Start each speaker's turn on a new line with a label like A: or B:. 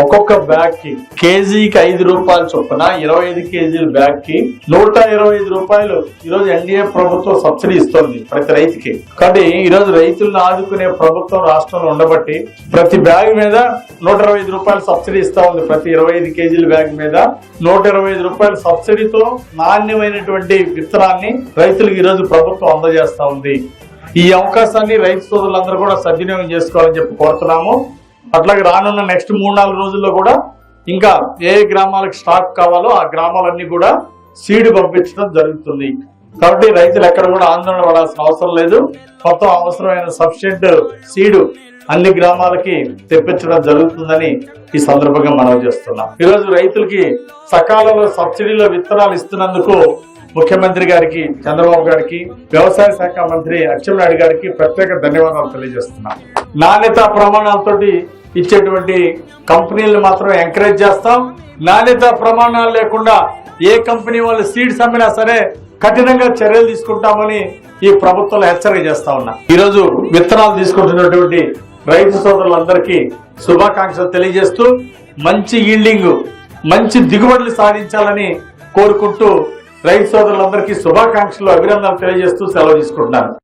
A: ఒక్కొక్క బ్యాగ్కి కేజీకి ఐదు రూపాయలు చొప్పున ఇరవై ఐదు కేజీల బ్యాగ్కి నూట ఇరవై ఐదు రూపాయలు. ఈరోజు ఎన్డీఏ ప్రభుత్వం సబ్సిడీ ఇస్తోంది ప్రతి రైతుకి. కాబట్టి ఈరోజు రైతులను ఆదుకునే ప్రభుత్వం రాష్ట్రంలో ఉండబట్టి ప్రతి బ్యాగ్ మీద నూట ఇరవై ఐదు రూపాయలు సబ్సిడీ ఇస్తా ఉంది. ప్రతి ఇరవై ఐదు కేజీల బ్యాగ్ మీద నూట ఇరవై ఐదు రూపాయల సబ్సిడీతో నాణ్యమైనటువంటి విత్తనాన్ని రైతులకు ఈరోజు ప్రభుత్వం అందజేస్తా ఉంది. ఈ అవకాశాన్ని రైతు సోదరులందరూ కూడా సద్వినియోగం చేసుకోవాలని చెప్పి కోరుతున్నాము. అట్లాగే రానున్న నెక్స్ట్ మూడు నాలుగు రోజుల్లో కూడా ఇంకా ఏ గ్రామాలకు స్టాక్ కావాలో ఆ గ్రామాలన్నీ కూడా సీడ్ పంపించడం జరుగుతుంది. కాబట్టి రైతులు ఎక్కడ కూడా ఆందోళన పడాల్సిన అవసరం లేదు. మొత్తం అవసరమైన సఫిషియెంట్ సీడ్ అన్ని గ్రామాలకి తెప్పించడం జరుగుతుందని ఈ సందర్భంగా మనవి చేస్తున్నాం. ఈరోజు రైతులకి సకాలంలో సబ్సిడీలో విత్తనాలు ఇస్తున్నందుకు ముఖ్యమంత్రి గారికి చంద్రబాబు గారికి వ్యవసాయ శాఖ మంత్రి అచ్చెన్నాయుడు గారికి ప్రత్యేక ధన్యవాదాలు తెలియజేస్తున్నాం. నాణ్యత ప్రమాణాలతోటి ఇచ్చేటువంటి కంపెనీలను మాత్రం ఎంకరేజ్ చేస్తాం. నాణ్యత ప్రమాణాలు లేకుండా ఏ కంపెనీ వాళ్ళు సీడ్స్ అమ్మినా సరే కఠినంగా చర్యలు తీసుకుంటామని ఈ ప్రభుత్వంలో హెచ్చరిక చేస్తా ఉన్నా. ఈరోజు విత్తనాలు తీసుకుంటున్నటువంటి రైతు సోదరులందరికీ శుభాకాంక్షలు తెలియజేస్తూ మంచి ఈల్డింగ్ మంచి దిగుబడులు సాధించాలని కోరుకుంటూ రైతు సోదరులందరికీ శుభాకాంక్షలు అభినందనలు తెలియజేస్తూ సెలవు తీసుకుంటున్నాను.